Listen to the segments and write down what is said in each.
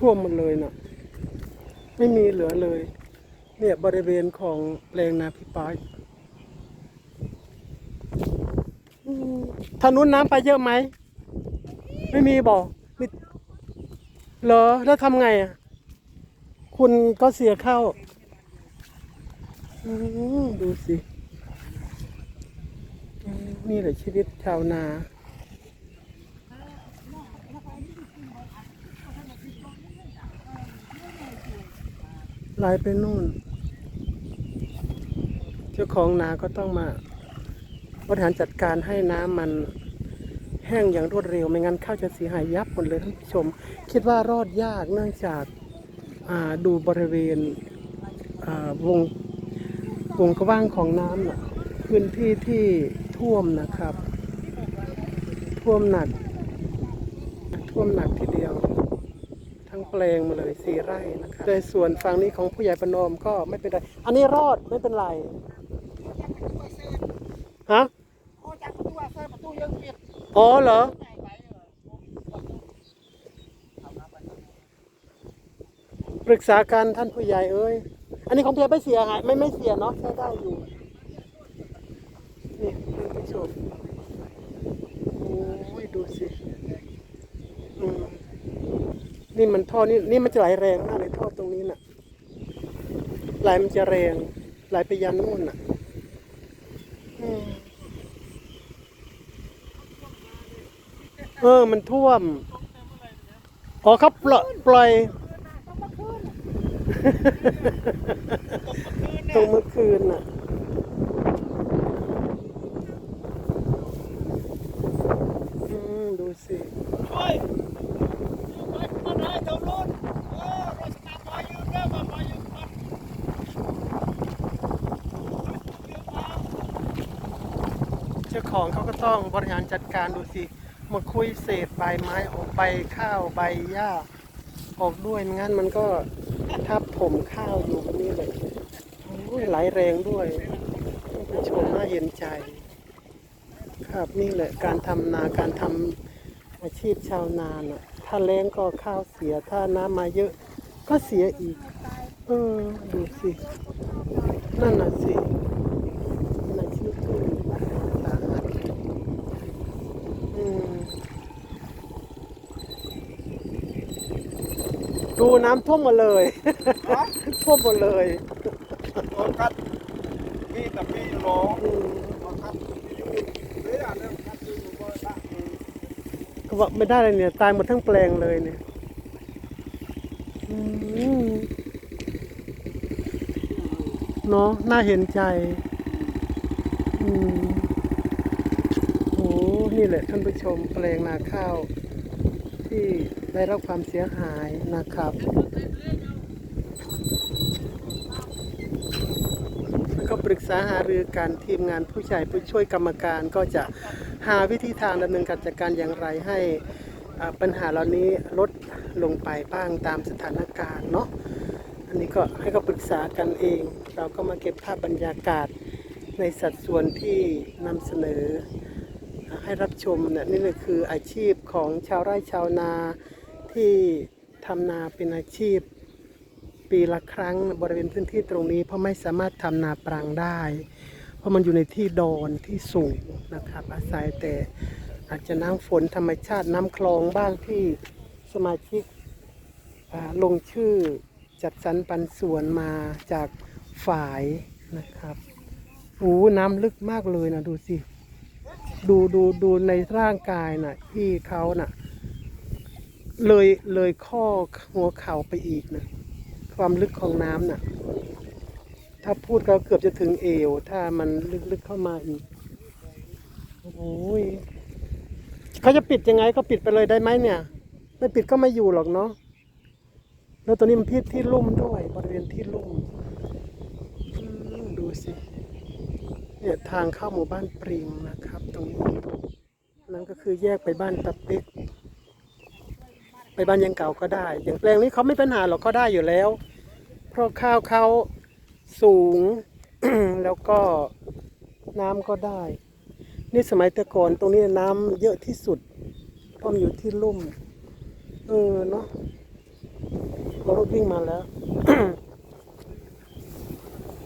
ท่วมหมดเลยน่ะ ไม่มีเหลือเลย เนี่ยบริเวณของแปลงนาพี่ปายอืมทางนู้นน้ำไปเยอะไหม ไม่มีบอกมีเหรอแล้วทำไงอะ คุณก็เสียเข้าดูสิ นี่แหละชีวิตชาวนา ไหลไปนู่น เจ้าของนาก็ต้องมาบริหารจัดการให้น้ำมันแห้งอย่างรวดเร็วไม่งั้นข้าวจะเสียหายยับหมดเลยท่านผู้ชม คิดว่ารอดยากเนื่องจากาดูบริเวณวงวงกว้างของน้ำนะพื้นที่ที่ท่วมนะครับ ท่วมหนัก ท่วมหนักทีเดียว งแปลงมาเลยสี่ไร่นะครับในส่วนฝั่งนี้ของผู้ใหญ่ประนอมก็ไม่เป็นไร อันนี้รอดไม่เป็นไรฮะโอ้จากประตูว่าใส่ประตูยังปิดอ๋อเหรอปรึกษากันท่านผู้ใหญ่เอ้ย อันนี้ของเพียไม่เสียหายไม่ไม่เสียเนาะใช้ได้อยู่ นี่ท่านผู้ชมโอ้ยดูสิ นี่มันท่อนี่นี่มันจะไหลแรงมากเลยท่อตรงนี้น่ะไหลมันจะแรงไหลไปยันนู่นน่ะอืมเออ มันท่วมอ๋อเขาปล่อยปล่อยตรงเมื่อคืนน่ะอืมดูสิ โอ้ยไปมาได้ เจ้าของเขาก็ต้องบริหารจัดการดูสิมาคุยเศษใบไม้ออกใบข้าวใบหญ้าออกด้วยงั้นมันก็ทับถมข้าวอยู่แบบนี้เลยโอ้ยไหลแรงด้วยชมน่าเห็นใจ ครับนี่แหละการทำนาการทำ อาชีพชาวนาน่ะ ถ้าแรงก็ข้าวเสีย ถ้าน้ำมาเยอะ ก็เสียอีก เออ ดูสิ นั่นน่ะสินั่นน่ะชีวิตที่สาหัสอืมดูน้ำท่วมหมดเลย ท่วมหมดเลยโอ้ครับพี่กับพี่โลอืมโอ้ครับเฮ้ยอะเรื่องครับคือผมว่าละ ก็บอกไม่ได้เลยเนี่ย ตายหมดทั้งแปลงเลยเนี่ยเนาะน่าเห็นใจอืมโอ้นี่แหละท่านผู้ชมแปลงนาข้าว ที่ได้รับความเสียหายนะครับแล้วก็ปรึกษาหารือกันทีมงานผู้ใหญ่ผู้ช่วยกรรมการก็จะ หาวิธีทางดำเนินการจัดการอย่างไรให้ปัญหาเหล่านี้ลดลงไปบ้างตามสถานการณ์เนาะอันนี้ก็ให้เขาปรึกษากันเอง เราก็มาเก็บภาพบรรยากาศในสัดส่วนที่นำเสนอให้รับชมเนี่ยนี่เลยคืออาชีพของชาวไร่ชาวนาที่ทำนาเป็นอาชีพ ปีละครั้งบริเวณพื้นที่ตรงนี้เพราะไม่สามารถทำนาปรังได้ เพราะมันอยู่ในที่ดอนที่สูงนะครับ อาศัยแต่อาจจะน้ำฝนธรรมชาติน้ำคลองบ้างที่สมาชิกลงชื่อจัดสรรปันส่วนมาจากฝ่ายนะครับโอ้น้ำลึกมากเลยนะดูสิ ดูดูดูในร่างกายน่ะที่เขาน่ะ เลยเลยข้อหัวเข่าไปอีกนะ ความลึกของน้ำน่ะ ถ้าพูดก็เกือบจะถึงเอว ถ้ามันลึกๆเข้ามาอีก โอ้ยเขาจะปิดยังไงก็ปิดไปเลยได้ไหมเนี่ย ไม่ปิดก็ไม่อยู่หรอกเนาะแล้วตัวนี้มันที่ที่ลุ่มด้วยบริเวณที่ลุ่มอืมดูสิเนี่ยทางเข้าหมู่บ้านปริงนะครับ ตรงนี้นั่นก็คือแยกไปบ้านตะปิกไปบ้านยังเก่าก็ได้ อย่างแปลงนี้เขาไม่ปัญหาหรอกก็ได้อยู่แล้ว เพราะข้าวเขา สูง แล้วก็น้ำก็ได้ นี่สมัยแต่ก่อนตรงนี้น้ำเยอะที่สุดเพราะมันอยู่ที่ลุ่ม เออเนาะรถวิ่งมาแล้ว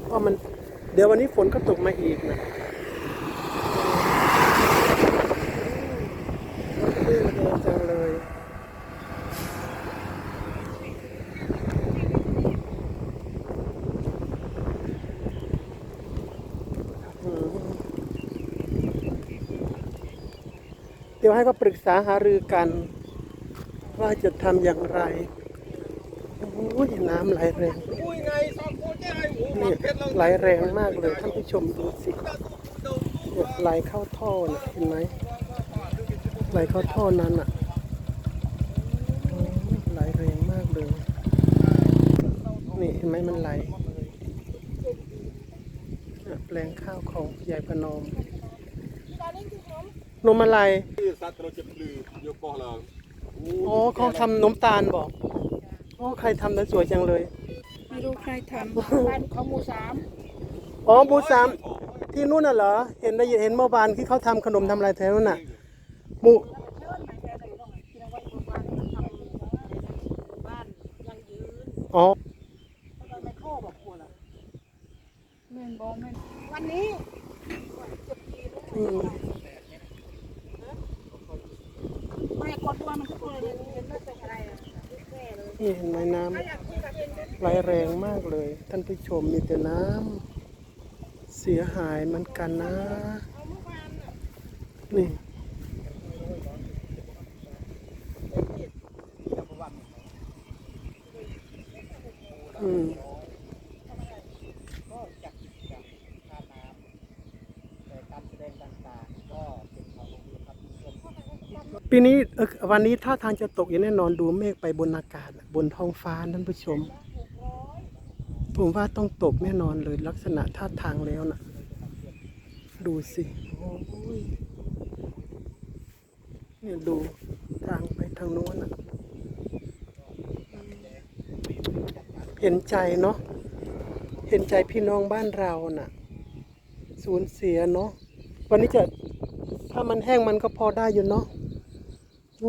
เพราะมัน เดี๋ยววันนี้ฝนก็ตกมาอีกนะรถวิ่งเร็วจังเลย อืมเดี๋ยวให้เขาปรึกษาหารือกัน ว่าจะทำอย่างไรโอ้ยน้ำไหลแรงไงสองคนเนี่ยไหลแรงมากเลยท่านผู้ชมดูสิไหลเข้าท่อนะเห็นไหมไหลเข้าท่อนั้นอะไหลแรงมากเลยนี่เห็นไหมมันไหลแปลงข้าวของยายพนมนมอะไร คือสัตว์เราจะปลือยกปอเราอ๋อเขาทำนมตาลบอกโอ้ใครทำนั้นสวยจังเลย ไม่รู้ใครทำบ้านของหมู่สามอ๋อบูสามที่นู่นน่ะเหรอ เห็นได้เห็นเมื่อวานที่เขาทำขนมทำอะไรแถวนั้นน่ะหมูเชิญมาแค่ไหนต้องที่เราไว้บนบ้านทำบ้านยังยืนอ๋อแล้วก็ไม่โค้บอกกลัวล่ะแม่นบอกแม่นวันนี้จะปีลูกอืม แม่กดตัวมันก็ตัวเลยมันไม่เป็นอะไรอะนี่เห็นไหมน้ำไหลแรงมากเลย ท่านผู้ชมมีแต่น้ำเสียหายเหมือนกันนะเอาเมื่อวานน่ะนี่อืม ก็จากกิจกรรมท่าน้ำแต่การแสดงต่างๆก็เป็นข่าวดีครับชม ปีนี้วันนี้ท่าทางจะตกอย่างแน่นอนดูเมฆไปบนอากาศ บนท้องฟ้าท่านผู้ชม ผมว่าต้องตกแน่นอนเลยลักษณะท่าทางแล้วนะดูสิโอ้ยเนี่ยดูทางไปทางโน้นนะเห็นใจเนาะเห็นใจพี่น้องบ้านเราน่ะ สูญเสียเนาะวันนี้จะถ้ามันแห้งมันก็พอได้อยู่เนาะ โ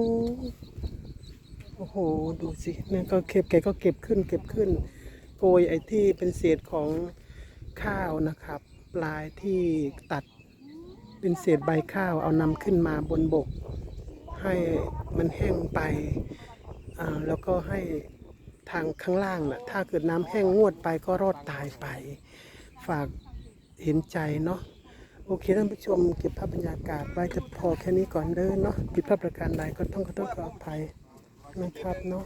อ้โห ดูสิเนี่ยก็เก็บแกก็เก็บขึ้น เก็บขึ้น โกยไอ้ที่เป็นเศษของข้าวนะครับ ปลายที่ตัดเป็นเศษใบข้าวเอานำขึ้นมาบนบก ให้มันแห้งไป อ่า แล้วก็ให้ทางข้างล่างน่ะ ถ้าเกิดน้ำแห้งงวดไปก็รอดตายไป ฝากเห็นใจเนาะ โอเคท่านผู้ชมเก็บภาพบรรยากาศไว้จะพอแค่นี้ก่อนเด้อเนาะผิดพลาดประการใดก็ต้องขอโทษขออภัยนะครับเนาะ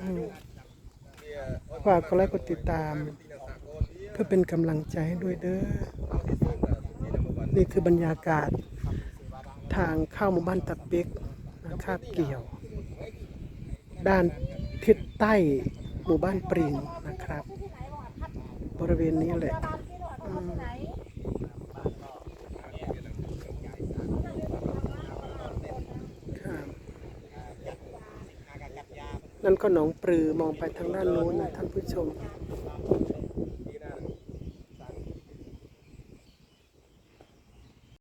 อืมฝากกดไลค์กดติดตาม เพื่อเป็นกำลังใจให้ด้วยเด้อนี่คือบรรยากาศทางเข้าหมู่บ้านตะเปิกนะครับเกี่ยว ด้านทิศใต้หมู่บ้านปริงนะครับ บริเวณนี้แหละอืมครับ นั่นก็หนองปลือมองไปทางด้านโน้นนะท่านผู้ชม